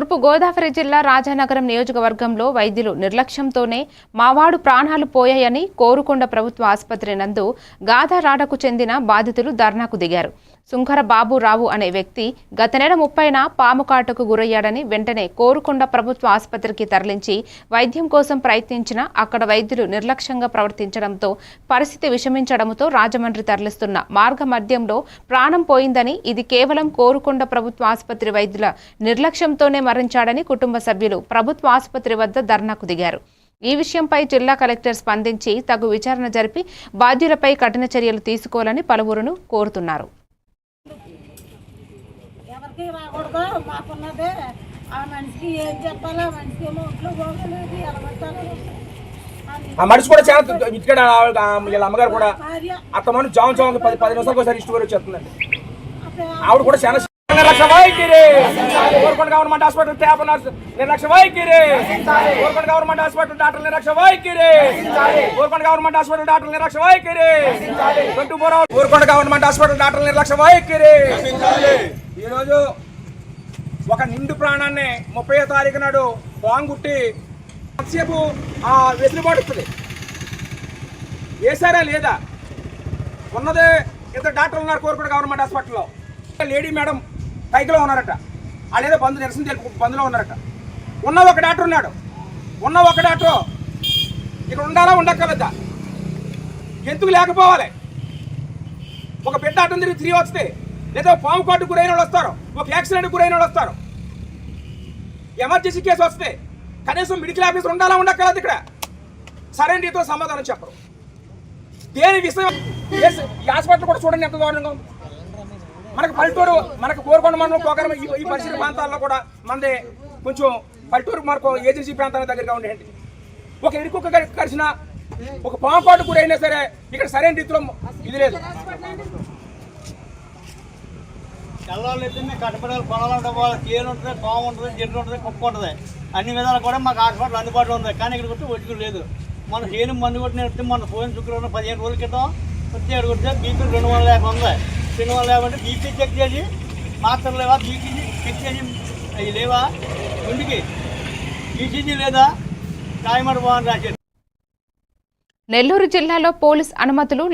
తూర్పు గోదావరి జిల్లా రాజానగరం నియోజకవర్గంలో వైద్యులు నిర్లక్ష్యంతోనే మావాడు ప్రాణాలు పోయాయని కోరుకొండ ప్రభుత్వ ఆసుపత్రి నందు గాధారాడకు చెందిన బాధితులు ధర్నాకు దిగారు. సుంకర బాబురావు అనే వ్యక్తి గత నెల ముప్పైన పాము కాటకు గురయ్యాడని వెంటనే కోరుకొండ ప్రభుత్వ ఆసుపత్రికి తరలించి వైద్యం కోసం ప్రయత్నించినా అక్కడ వైద్యులు నిర్లక్ష్యంగా ప్రవర్తించడంతో పరిస్థితి విషమించడంతో రాజమండ్రి తరలిస్తున్న మార్గ మధ్యంలో ప్రాణం పోయిందని ఇది కేవలం కోరుకొండ ప్రభుత్వ ఆసుపత్రి వైద్యుల నిర్లక్ష్యంతోనే మరణించాడని కుటుంబ సభ్యులు ప్రభుత్వ ఆసుపత్రి వద్ద ధర్నాకు దిగారు. ఈ విషయంపై జిల్లా కలెక్టర్ స్పందించి తగు విచారణ జరిపి బాధ్యులపై కఠిన చర్యలు తీసుకోవాలని పలువురును కోరుతున్నారు. ఎవరికి రాకూడదు మాకున్నదే. ఆ మనిషి కూడా చాలా ఇక్కడ ఆ వీళ్ళ అమ్మగారు కూడా అత్తమని జాము జాము పది పది నిమిషాలకు ఒకసారి ఇష్టం వచ్చేస్తుందండి ఆవిడ కూడా చాలా నిర్లక్ష్య వైఖరి. Korukonda government hospital staff nurse నిర్లక్ష్య వైఖరి. కోరుకొండ గవర్నమెంట్ హాస్పిటల్ డాక్టర్ నిర్లక్ష్య వైఖరి. కోరుకొండ గవర్నమెంట్ హాస్పిటల్ డాక్టర్ నిర్లక్ష్య వైఖరి. Twenty four hours Korukonda government hospital doctor నిర్లక్ష్య వైఖరి. ఈరోజు ఒక నిండు ప్రాణాన్ని ముప్పై తారీఖు నాడు బాంగుట్టి ఎంతసేపు ఆ వెసులుబాటు ఇస్తుంది వేసారా లేదా? ఉన్నదే ఇద్దరు డాక్టర్లు ఉన్నారు కోరుకొండ గవర్నమెంట్ హాస్పిటల్లో. లేడీ మేడం పైకిలో ఉన్నారట. వాళ్ళేదో బంధు నిరసన తెలుపు బంధులో ఉన్నారట. ఉన్న ఒక డాక్టర్ ఉన్నాడు. ఉన్న ఒక డాక్టర్ ఇక్కడ ఉండాలా ఉండక్కర్లేదా? ఎందుకు లేకపోవాలి? ఒక బిడ్డ అటు తిరిగి తిరిగి వస్తే లేదా పాము కాటు గురైన వాళ్ళు వస్తారు. ఒక యాక్సిడెంట్ గురైన వాళ్ళు వస్తారు. ఎమర్జెన్సీ కేసు వస్తే కనీసం మెడికల్ ఆఫీసర్ ఉండాలా ఉండక్కర్లేదు ఇక్కడ? సరైన రీతిలో సమాధానం చెప్పరు. దేని విషయం? ఏ- హాస్పిటల్ కూడా చూడండి ఎంత దారుణంగా ఉంది. మనకు పల్లెటూరు మనకు కోరుకొండ మండలం పోకరం ఈ పరిసర ప్రాంతాల్లో కూడా మనది కొంచెం పల్లెటూరు మనకు ఏజెన్సీ ప్రాంతాల దగ్గరగా ఉండేది ఒక ఇరుకుక్క కలిసిన ఒక పాంపాటు కూడా అయినా సరే ఇక్కడ సరైన రీతిలో ఇది లేదు. తెల్లవాళ్ళు అయితే మీకు పొలాలు వాళ్ళ తేలు ఉంటుంది పాము ఉంటుంది ఉంటుంది కుక్క ఉంటుంది. అన్ని విధాలు కూడా మాకు హాస్పిటల్ అందుబాటులో ఉంది కానీ ఇక్కడ కొట్టి ఒట్టుకు లేదు. మన చేను మందు కొట్టిన వస్తే మన పోయిన శుక్రవారం పదిహేను రోజుల క్రితం వచ్చి ఇక్కడ కొడితే బీపీ రెండు వందల యాభై ఉంది. సినిమాలు లేవంటే బీపీ చెక్ చేసి మాత్రం లేవా? బీపీ చెక్ చేసి అవి లేవా? గుండెకి ఈసీజీ లేదా కాయమడ బాగుంది నెల్లూరు జిల్లాలో పోలీస్ అనుమతులు